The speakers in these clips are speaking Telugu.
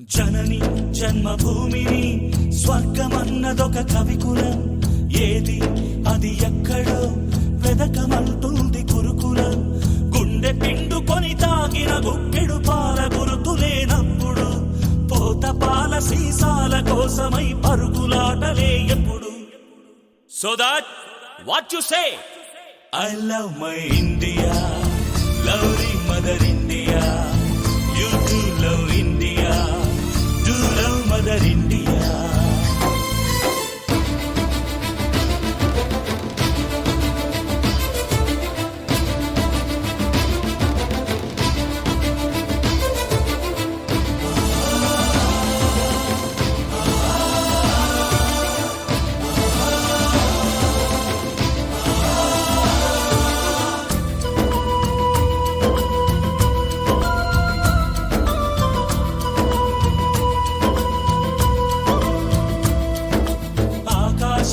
జనని జన్మభూమిని స్వర్గమన్నదొక కవికులం. ఏది అది ఎక్కడో వెదకమంటుంది కురుకులం గుండె పిండుకొని తాగిన గుప్పెడు పాల గురుతులేనప్పుడు పోత పాల సీసాల కోసమై పరుగులాటలే ఎప్పుడు. So that what you say I love my India lovely mother India అలరిండి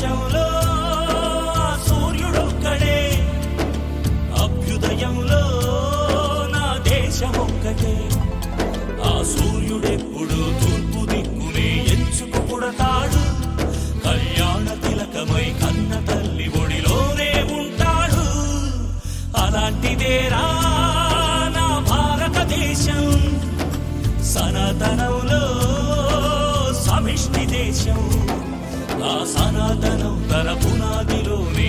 mother India. సూర్యుడొక్కడే అభ్యుదయంలో నా దేశం ఒక్కటే ఆ సూర్యుడెప్పుడు తూర్పు దిక్కునే ఎంచుకు పుడతాడు. కళ్యాణ తిలకమై కన్న తల్లి ఒడిలోనే ఉంటాడు. అలాంటిదేరా నా భారతదేశం. సనాతనంలో సమిష్టి దేశం. ఆ సనాతనం తన పునాదిలోనే